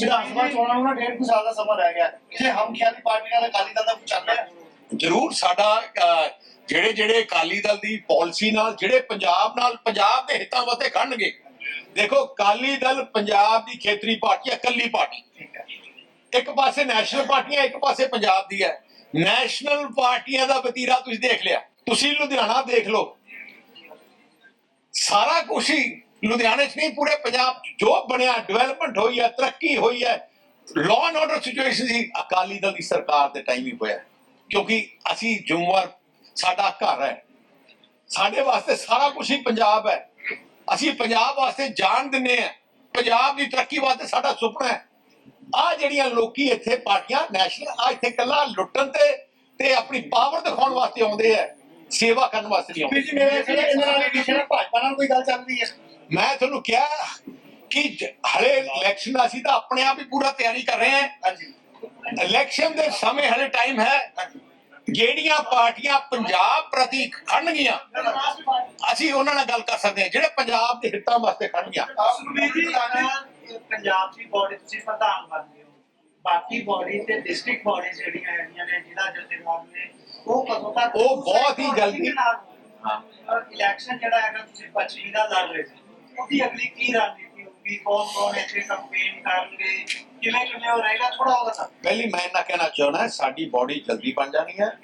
ਵਿਧਾਨ ਸਭਾ ਚੋਣਾਂ ਨੂੰ ਨਾ ਡੇਢ ਕੁ ਸਾਲ ਦਾ ਸਮਾਂ ਰਹਿ ਗਿਆ। ਕਿਸੇ ਹਮ ਖਿਆਲੀ ਪਾਰਟੀਆਂ ਦਾ ਅਕਾਲੀ ਦਲ ਦਾ ਕੁਝ ਚੱਲ ਰਿਹਾ? ਜ਼ਰੂਰ, ਸਾਡਾ ਜਿਹੜੇ ਜਿਹੜੇ ਅਕਾਲੀ ਦਲ ਦੀ ਪਾਲਿਸੀ ਨਾਲ, ਜਿਹੜੇ ਪੰਜਾਬ ਨਾਲ, ਪੰਜਾਬ ਦੇ ਹਿੱਤਾਂ ਵਾਸਤੇ ਖੜਨਗੇ। ਦੇਖੋ, ਅਕਾਲੀ ਦਲ ਪੰਜਾਬ ਦੀ ਖੇਤਰੀ ਪਾਰਟੀ ਹੈ, ਇਕੱਲੀ ਪਾਰਟੀ। ਇੱਕ ਪਾਸੇ ਨੈਸ਼ਨਲ ਪਾਰਟੀਆਂ, ਇੱਕ ਪਾਸੇ ਪੰਜਾਬ ਦੀ ਹੈ। ਨੈਸ਼ਨਲ ਪਾਰਟੀਆਂ ਦਾ ਵਤੀਰਾ ਤੁਸੀਂ ਦੇਖ ਲਿਆ। ਤੁਸੀਂ ਲੁਧਿਆਣਾ ਦੇਖ ਲਓ। ਸਾਰਾ ਕੁਝ ਹੀ ਲੁਧਿਆਣੇ 'ਚ ਨਹੀਂ ਪੂਰੇ ਪੰਜਾਬ 'ਚ ਜੋ ਬਣਿਆ ਡਿਵੈਲਪਮੈਂਟ ਹੋਈ ਹੈ ਤਰੱਕੀ ਹੋਈ ਹੈ। ਲਾਅ ਐਂਡ ਆਰਡਰ ਸਿਚੁਏਸ਼ਨ ਸੀ ਅਕਾਲੀ ਦਲ ਦੀ ਸਰਕਾਰ ਦੇ ਟਾਈਮ ਹੀ ਹੋਇਆ। ਕਿਉਂਕਿ ਅਸੀਂ ਜ਼ਿੰਮੇਵਾਰ ਸਾਡਾ ਘਰ ਹੈ। ਸਾਡੇ ਵਾਸਤੇ ਸਾਰਾ ਕੁਝ ਹੀ ਪੰਜਾਬ ਹੈ। ਅਸੀਂ ਪੰਜਾਬ ਵਾਸਤੇ ਜਾਨ ਦਿੰਨੇ ਆ ਪੰਜਾਬ ਦੀ ਤਰੱਕੀ ਵਾਸਤੇ ਸਾਡਾ ਸੁਪਨਾ ਹੈ। ਆ ਜਿਹੜੀਆਂ ਲੋਕੀ ਇੱਥੇ ਪਾਰਟੀਆਂ ਨੈਸ਼ਨਲ ਆ ਇੱਥੇ ਕੱਲਾ ਲੁੱਟਣ ਤੇ ਤੇ ਆਪਣੀ ਪਾਵਰ ਦਿਖਾਉਣ ਵਾਸਤੇ ਆਉਂਦੇ ਆ ਸੇਵਾ ਕਰਨ ਵਾਸਤੇ ਨਹੀਂ ਆਉਂਦੇ। ਜੀ ਮੇਰੇ ਇਹਨਾਂ ਨਾਲ ਇਲੈਕਸ਼ਨ ਭਾਜਪਾ ਨਾਲ ਕੋਈ ਗੱਲ ਚੱਲ ਰਹੀ ਹੈ। ਮੈਂ ਤੁਹਾਨੂੰ ਕਿਹਾ ਕਿ ਜ- ਹਲੇ ਇਲੈਕਸ਼ਨ ਅਸੀਂ ਤਾਂ ਆਪਣੇ ਆਪ ਹੀ ਪੂਰਾ ਤਿਆਰੀ ਕਰ ਰਹੇ ਹਾਂ। ਹਾਂਜੀ। ਇਲੈਕਸ਼ਨ ਦੇ ਸਮੇਂ ਹਲੇ ਟਾਈਮ ਹੈ। ਜਿਹੜੀਆਂ ਪਾਰਟੀਆਂ ਪੰਜਾਬ ਪ੍ਰਤੀ ਖੜਨਗੀਆਂ ਅਸੀਂ ਉਹਨਾਂ ਨਾਲ ਗੱਲ ਕਰ ਸਕਦੇ ਹਾਂ। ਜਿਹੜੇ ਪੰਜਾਬ ਦੇ ਹਿੱਤਾਂ ਵਾਸਤੇ ਖੜਨਗੀਆਂ ਸੁਖਬੀਰ ਜੀ ਪੰਜਾਬ ਦੀ ਬੋਡੀ ਤੁਸੀਂ ਪ੍ਰਧਾਨ ਬਣਦੇ ਹੋ। ਬਾਕੀ ਬੋਡੀ ਤੇ ਡਿਸਟ੍ਰਿਕਟ ਬੋਡੀ ਜਿਹੜੀਆਂ ਹੈਗੀਆਂ ਨੇ ਜ਼ਿਲ੍ਹਾ ਜਥੇਦਾਰ ਨੇ ਉਹ ਕਦੋਂ ਤੱਕ ਉਹ ਬਹੁਤ ਹੀ ਜਲਦੀ- ਇਲੈਕਸ਼ਨ ਜਿਹੜਾ ਹੈਗਾ ਤੁਸੀਂ 25 ਦਾ ਲੜ ਰਹੇ ਸੀ। ਉਹਦੀ ਅਗਲੀ ਕੀ ਰਣਨੀਤੀ ਹੋਊਗੀ ਕੌਣ ਕੌਣ ਇੱਥੇ ਕੰਪੇਨ ਕਰਨਗੇ ਕਿਵੇਂ ਕਿਵੇਂ ਉਹ ਰਹੇਗਾ ਥੋੜਾ ਉਹਦਾ ਪਹਿਲੀ ਮੈਂ ਇਹਨਾਂ ਕਹਿਣਾ ਚਾਹਣਾ ਸਾਡੀ ਬਾਡੀ ਜਲਦੀ ਬਣ ਜਾਣੀ ਹੈ